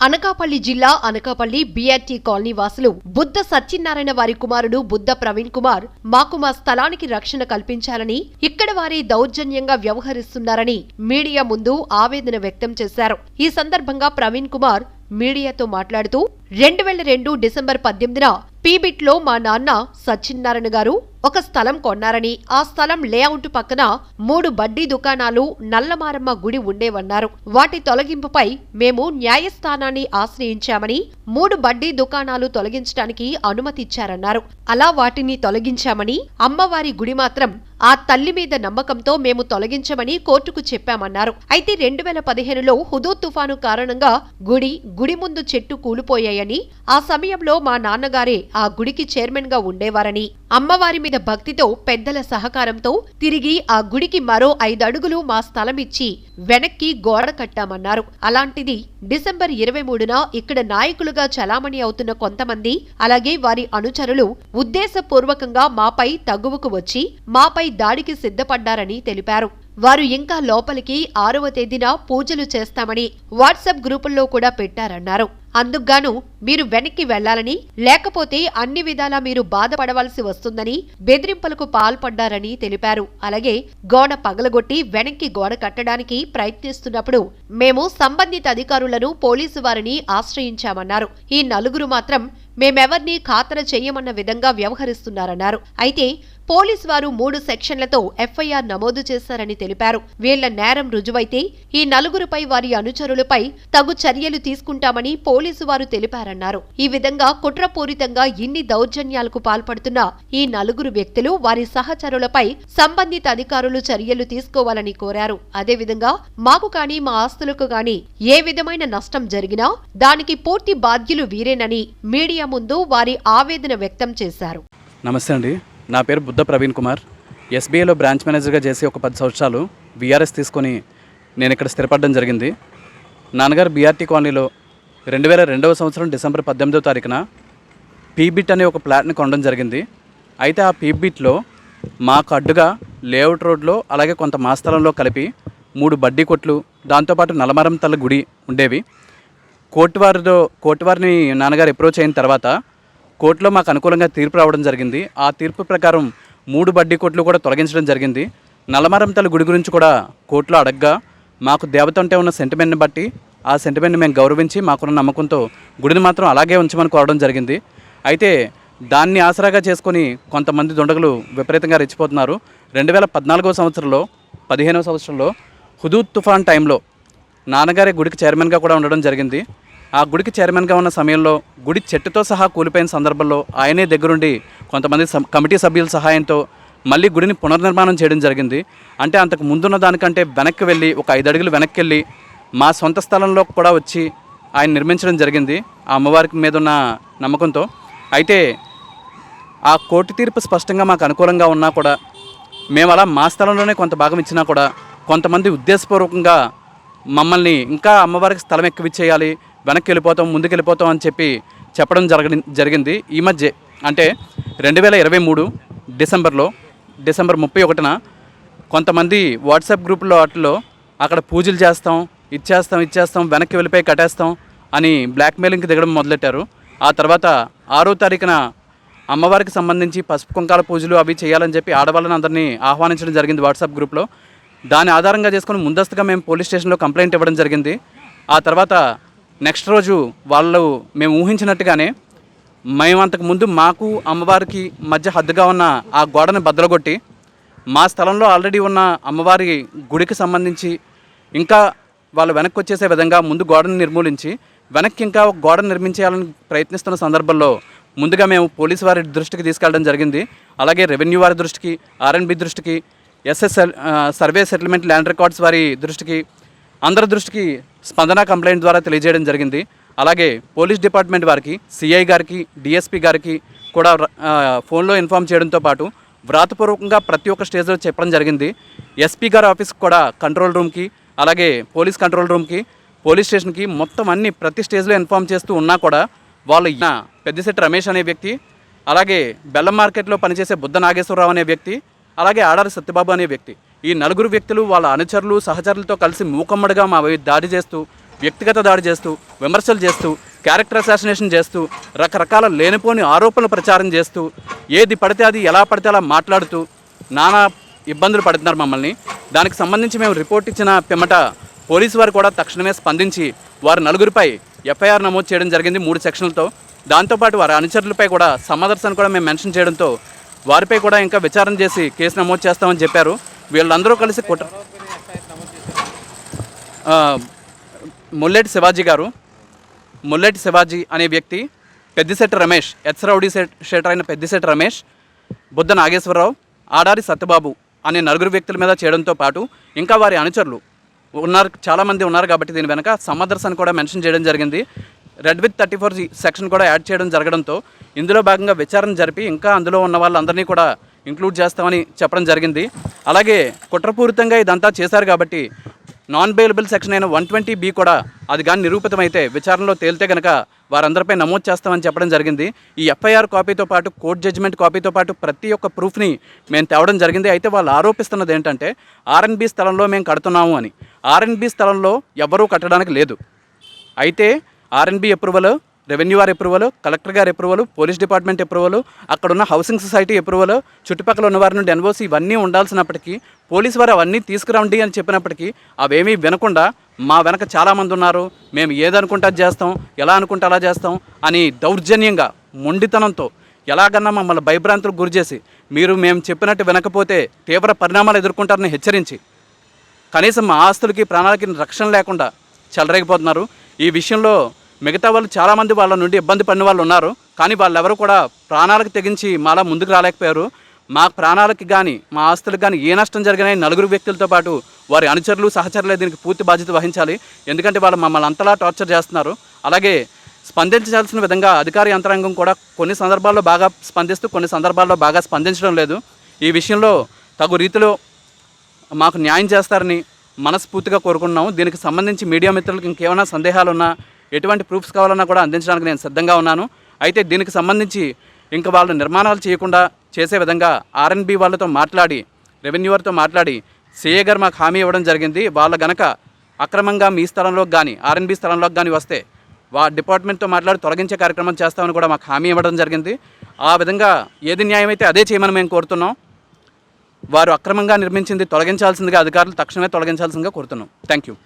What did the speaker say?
అనకాపల్లి జిల్లా Anakapalli BRT colony వాసులు బుద్ధ సత్యనారాయణ వారి కుమారుడు బుద్ధ ప్రవీణ్ కుమార్ మాకు మా స్థలానికి రక్షణ కల్పించాలని ఇక్కడ వారి దౌర్జన్యంగా వ్యవహరిస్తున్నారని మీడియా ముందు ఆవేదన వ్యక్తం చేశారు. ఈ సందర్భంగా ప్రవీణ్ కుమార్ మీడియాతో మాట్లాడుతూ రెండు వేల రెండు డిసెంబర్ పద్దెనిమిదిన పీబిట్లో మా నాన్న సత్యనారాయణ గారు ఒక స్థలం కొన్నారని ఆ స్థలం లేఅవుట్ పక్కన మూడు బడ్డీ దుకాణాలు నల్లమారమ్మ గుడి ఉండేవన్నారు. వాటి తొలగింపుపై మేము న్యాయస్థానాన్ని ఆశ్రయించామని మూడు బడ్డీ దుకాణాలు తొలగించడానికి అనుమతిచ్చారన్నారు. అలా వాటిని తొలగించామని అమ్మవారి గుడి మాత్రం ఆ తల్లి మీద నమ్మకంతో మేము తొలగించమని కోర్టుకు చెప్పామన్నారు. అయితే రెండు వేల పదిహేనులో హుదూ తుఫాను కారణంగా గుడి గుడి ముందు చెట్టు కూలిపోయాయని ఆ సమయంలో మా నాన్నగారే ఆ గుడికి చైర్మన్గా ఉండేవారని అమ్మవారి మీద భక్తితో పెద్దల సహకారంతో తిరిగి ఆ గుడికి మరో ఐదు అడుగులు మా స్థలం ఇచ్చి వెనక్కి గోడ కట్టామన్నారు. అలాంటిది డిసెంబర్ ఇరవై మూడున ఇక్కడ నాయకులుగా చలామణి అవుతున్న కొంతమంది అలాగే వారి అనుచరులు ఉద్దేశపూర్వకంగా మాపై తగువకు వచ్చి మాపై దాడికి సిద్ధపడ్డారని తెలిపారు. వారు ఇంకా లోపలికి ఆరవ తేదీన పూజలు చేస్తామని వాట్సాప్ గ్రూపుల్లో కూడా పెట్టారన్నారు. అందుకుగాను మీరు వెనక్కి వెళ్ళాలని లేకపోతే అన్ని విధాలా మీరు బాధపడవలసి వస్తుందని బెదిరింపులకు పాల్పడ్డారని తెలిపారు. అలాగే గోడ పగలగొట్టి వెనక్కి గోడ కట్టడానికి ప్రయత్నిస్తున్నప్పుడు మేము సంబంధిత అధికారులను పోలీసు వారిని ఆశ్రయించామన్నారు. ఈ నలుగురు మాత్రం మేమెవర్నీ ఖాతర చేయమన్న విధంగా వ్యవహరిస్తున్నారన్నారు. అయితే పోలీసు వారు మూడు సెక్షన్లతో ఎఫ్ఐఆర్ నమోదు చేశారని తెలిపారు. వీళ్ళ నేరం రుజువైతే ఈ నలుగురుపై వారి అనుచరులపై తగు చర్యలు తీసుకుంటామని పోలీసు వారు తెలిపారన్నారు. ఈ విధంగా కుట్రపూరితంగా ఇన్ని దౌర్జన్యాలకు పాల్పడుతున్న ఈ నలుగురు వ్యక్తులు వారి సహచరులపై సంబంధిత అధికారులు చర్యలు తీసుకోవాలని కోరారు. అదేవిధంగా మాకు కానీ మా ఆస్తులకు గాని ఏ విధమైన నష్టం జరిగినా దానికి పూర్తి బాధ్యులు వీరేనని మీడియా ముందు వారి ఆవేదన వ్యక్తం చేశారు. నమస్తే అండి. నా పేరు బుద్ధ ప్రవీణ్ కుమార్. ఎస్బీఐలో బ్రాంచ్ మేనేజర్గా చేసి ఒక పది సంవత్సరాలు బీఆర్ఎస్ తీసుకొని నేను ఇక్కడ స్థిరపడడం జరిగింది. నాన్నగారు బీఆర్టీ కాలనీలో రెండు వేల రెండవ సంవత్సరం డిసెంబర్ పద్దెనిమిదవ తారీఖున పీబిట్ అనే ఒక ప్లాట్ని కొనడం జరిగింది. అయితే ఆ పీబిట్లో మాకు అడ్డుగా లేఅవుట్ రోడ్లో అలాగే కొంత మా స్థలంలో కలిపి మూడు బడ్డీ కొట్లు దాంతోపాటు నలమరం తల్ల గుడి ఉండేవి. కోర్టు వారితో నాన్నగారు అప్రోచ్ అయిన తర్వాత కోర్టులో మాకు అనుకూలంగా తీర్పు రావడం జరిగింది. ఆ తీర్పు ప్రకారం మూడు బడ్డీ కోట్లు కూడా తొలగించడం జరిగింది. నల్లమరంతల గుడి గురించి కూడా కోర్టులో అడగ్గా మాకు దేవత అంటే ఉన్న సెంటిమెంట్ని బట్టి ఆ సెంటిమెంట్ని మేము గౌరవించి మాకున్న నమ్మకంతో గుడిని మాత్రం అలాగే ఉంచమని కోరడం జరిగింది. అయితే దాన్ని ఆసరాగా చేసుకొని కొంతమంది దుండగులు విపరీతంగా రెచ్చిపోతున్నారు. రెండు వేల పద్నాలుగో సంవత్సరంలో పదిహేనవ సంవత్సరంలో హుదూద్ తుఫాన్ టైంలో నాన్నగారి గుడికి చైర్మన్గా కూడా ఉండడం జరిగింది. ఆ గుడికి చైర్మన్గా ఉన్న సమయంలో గుడి చెట్టుతో సహా కూలిపోయిన సందర్భంలో ఆయనే దగ్గరుండి కొంతమంది కమిటీ సభ్యుల సహాయంతో మళ్ళీ గుడిని పునర్నిర్మాణం చేయడం జరిగింది. అంటే అంతకు ముందున్న దానికంటే వెనక్కి వెళ్ళి ఒక ఐదు అడుగులు వెనక్కి వెళ్ళి మా సొంత స్థలంలో కూడా వచ్చి ఆయన నిర్మించడం జరిగింది ఆ అమ్మవారికి మీద ఉన్న నమ్మకంతో. అయితే ఆ కోర్టు తీర్పు స్పష్టంగా మాకు అనుకూలంగా ఉన్నా కూడా మేము అలా మా స్థలంలోనే కొంత భాగం ఇచ్చినా కూడా కొంతమంది ఉద్దేశపూర్వకంగా మమ్మల్ని ఇంకా అమ్మవారికి స్థలం ఎక్కువ చేయాలి వెనక్కి వెళ్ళిపోతాం ముందుకు వెళ్ళిపోతాం అని చెప్పి చెప్పడం జరగ జరిగింది. ఈ మధ్య అంటే రెండు వేల ఇరవై మూడు డిసెంబర్లో డిసెంబర్ ముప్పై ఒకటిన కొంతమంది వాట్సాప్ గ్రూపుల్లో వాటిలో అక్కడ పూజలు చేస్తాం ఇచ్చేస్తాం ఇచ్చేస్తాం వెనక్కి వెళ్ళిపోయి కట్టేస్తాం అని బ్లాక్మెయిలింగ్కి దిగడం మొదలెట్టారు. ఆ తర్వాత ఆరో తారీఖున అమ్మవారికి సంబంధించి పసుపు కుంకాల పూజలు అవి చేయాలని చెప్పి ఆడవాళ్ళని అందరినీ ఆహ్వానించడం జరిగింది వాట్సాప్ గ్రూప్లో. దాని ఆధారంగా చేసుకుని ముందస్తుగా మేము పోలీస్ స్టేషన్లో కంప్లైంట్ ఇవ్వడం జరిగింది. ఆ తర్వాత నెక్స్ట్ రోజు వాళ్ళు మేము ఊహించినట్టుగానే మేము అంతకు ముందు మాకు అమ్మవారికి మధ్య హద్దుగా ఉన్న ఆ గోడని బద్దలగొట్టి మా స్థలంలో ఆల్రెడీ ఉన్న అమ్మవారి గుడికి సంబంధించి ఇంకా వాళ్ళు వెనక్కి వచ్చేసే విధంగా ముందు గోడను నిర్మూలించి వెనక్కి ఇంకా ఒక గోడను నిర్మించేయాలని ప్రయత్నిస్తున్న సందర్భంలో ముందుగా మేము పోలీసు వారి దృష్టికి తీసుకెళ్ళడం జరిగింది. అలాగే రెవెన్యూ వారి దృష్టికి ఆర్ఎన్బి దృష్టికి SS survey settlement land records వారి దృష్టికి అందరి దృష్టికి స్పందన కంప్లైంట్ ద్వారా తెలియజేయడం జరిగింది. అలాగే పోలీస్ డిపార్ట్మెంట్ వారికి సిఐ గారికి డిఎస్పి గారికి కూడా ఫోన్లో ఇన్ఫామ్ చేయడంతో పాటు వ్రాతపూర్వకంగా ప్రతి ఒక్క స్టేజ్లో చెప్పడం జరిగింది. ఎస్పీ గారి ఆఫీస్కి కూడా కంట్రోల్ రూమ్కి అలాగే పోలీస్ కంట్రోల్ రూమ్కి పోలీస్ స్టేషన్కి మొత్తం అన్ని ప్రతి స్టేజ్లో ఇన్ఫామ్ చేస్తూ ఉన్నా కూడా వాళ్ళు పెద్దశెట్టి రమేష్ అనే వ్యక్తి అలాగే బెల్లం మార్కెట్లో పనిచేసే బుద్ధ నాగేశ్వరరావు అనే వ్యక్తి అలాగే ఆడారి సత్యబాబు అనే వ్యక్తి. ఈ నలుగురు వ్యక్తులు వాళ్ళ అనుచరులు సహచరులతో కలిసి మూకమ్మడిగా మా వైపు దాడి చేస్తూ వ్యక్తిగత దాడి చేస్తూ విమర్శలు చేస్తూ క్యారెక్టర్ అసాసినేషన్ చేస్తూ రకరకాల లేనిపోని ఆరోపణలు ప్రచారం చేస్తూ ఏది పడితే అది ఎలా పడితే అలా మాట్లాడుతూ నానా ఇబ్బందులు పడుతున్నారు మమ్మల్ని. దానికి సంబంధించి మేము రిపోర్ట్ ఇచ్చిన పిమ్మట పోలీసు వారు కూడా తక్షణమే స్పందించి వారి నలుగురిపై ఎఫ్ఐఆర్ నమోదు చేయడం జరిగింది మూడు సెక్షన్లతో. దాంతోపాటు వారి అనుచరులపై కూడా సమాదర్శన కూడా మేము మెన్షన్ చేయడంతో వారిపై కూడా ఇంకా విచారణ చేసి కేసు నమోదు చేస్తామని చెప్పారు. వీళ్ళందరూ కలిసి కుట్ర ఆ, ముల్లెటి శివాజీ గారు. ముల్లెటి శివాజీ అనే వ్యక్తి పెద్దిశెట్టి రమేష్ ఎత్సరౌడి సెట్ షెటర్ అయిన పెద్దిశెట్టి రమేష్ బుద్ధ నాగేశ్వరరావు ఆడారి సత్యబాబు అనే నలుగురు వ్యక్తుల మీద చేయడంతో పాటు ఇంకా వారి అనుచరులు ఉన్నారు చాలామంది ఉన్నారు కాబట్టి దీని వెనక సమదర్శ్ అని కూడా మెన్షన్ చేయడం జరిగింది. Read with thirty four section కూడా యాడ్ చేయడం జరగడంతో ఇందులో భాగంగా విచారణ జరిపి ఇంకా అందులో ఉన్న వాళ్ళందరినీ కూడా ఇంక్లూడ్ చేస్తామని చెప్పడం జరిగింది. అలాగే కుట్రపూరితంగా ఇదంతా చేశారు కాబట్టి నాన్ బెయిలబుల్ సెక్షన్ అయిన వన్ ట్వంటీ బి కూడా అది కానీ నిరూపితమైతే విచారణలో తేలితే కనుక వారందరిపై నమోదు చేస్తామని చెప్పడం జరిగింది. ఈ ఎఫ్ఐఆర్ కాపీతో పాటు కోర్ట్ జడ్జిమెంట్ కాపీతో పాటు ప్రతి ఒక్క ప్రూఫ్ని మేము తేవడం జరిగింది. అయితే వాళ్ళు ఆరోపిస్తున్నది ఏంటంటే ఆర్ఎన్బి స్థలంలో మేము కడుతున్నాము అని. ఆర్ఎన్బి స్థలంలో ఎవరూ కట్టడానికి లేదు. అయితే ఆర్ఎన్బి అప్రూవల్ రెవెన్యూ వారి అప్రూవల్ కలెక్టర్ గారి అప్రూవల్ పోలీస్ డిపార్ట్మెంట్ అప్రూవల్ అక్కడ ఉన్న హౌసింగ్ సొసైటీ అప్రూవల్ చుట్టుపక్కల ఉన్న వారి నుండి ఎన్ఓసి ఇవన్నీ ఉండాల్సినప్పటికీ పోలీస్ వారు అవన్నీ తీసుకురండి అని చెప్పినప్పటికీ అవేమీ వినకుండా మా వెనక చాలామంది ఉన్నారు మేము ఏదనుకుంటే అది చేస్తాం ఎలా అనుకుంటే అలా చేస్తాం అని దౌర్జన్యంగా మొండితనంతో ఎలాగన్నా మమ్మల్ని భయభ్రాంతులకు గురి చేసి మీరు మేము చెప్పినట్టు వినకపోతే తీవ్ర పరిణామాలు ఎదుర్కొంటారని హెచ్చరించి కనీసం మా ఆస్తులకి ప్రాణాలకి రక్షణ లేకుండా చెలరేగిపోతున్నారు. ఈ విషయంలో మిగతా వాళ్ళు చాలామంది వాళ్ళ నుండి ఇబ్బంది పడిన వాళ్ళు ఉన్నారు. కానీ వాళ్ళెవరు కూడా ప్రాణాలకు తెగించి మాలా ముందుకు రాలేకపోయారు. మా ప్రాణాలకి కానీ మా ఆస్తులకు కానీ ఏ నష్టం జరిగినా నలుగురు వ్యక్తులతో పాటు వారి అనుచరులు సహచరులే దీనికి పూర్తి బాధ్యత వహించాలి. ఎందుకంటే వాళ్ళు మమ్మల్ని అంతలా టార్చర్ చేస్తున్నారు. అలాగే స్పందించాల్సిన విధంగా అధికార యంత్రాంగం కూడా కొన్ని సందర్భాల్లో బాగా స్పందిస్తూ కొన్ని సందర్భాల్లో బాగా స్పందించడం లేదు. ఈ విషయంలో తగు రీతిలో మాకు న్యాయం చేస్తారని మనస్ఫూర్తిగా కోరుకున్నాము దీనికి సంబంధించి మీడియా మిత్రులకు ఇంకేమైనా సందేహాలు ఉన్నా ఎటువంటి ప్రూఫ్స్ కావాలన్నా కూడా అందించడానికి నేను సిద్ధంగా ఉన్నాను. అయితే దీనికి సంబంధించి ఇంకా వాళ్ళు నిర్మాణాలు చేయకుండా చేసే విధంగా ఆర్ఎన్బి వాళ్ళతో మాట్లాడి రెవెన్యూవర్తో మాట్లాడి సిఏ గారు మాకు హామీ ఇవ్వడం జరిగింది. వాళ్ళ గనక అక్రమంగా మీ స్థలంలోకి కానీ ఆర్ఎన్బి స్థలంలోకి కానీ వస్తే వా డిపార్ట్మెంట్తో మాట్లాడి తొలగించే కార్యక్రమం చేస్తామని కూడా మాకు హామీ ఇవ్వడం జరిగింది. ఆ విధంగా ఏది న్యాయం అయితే అదే చేయమని మేము కోరుతున్నాం. వారు అక్రమంగా నిర్మించింది తొలగించాల్సిందిగా అధికారులు తక్షణమే తొలగించాల్సిందిగా కోరుతున్నాం. Thank you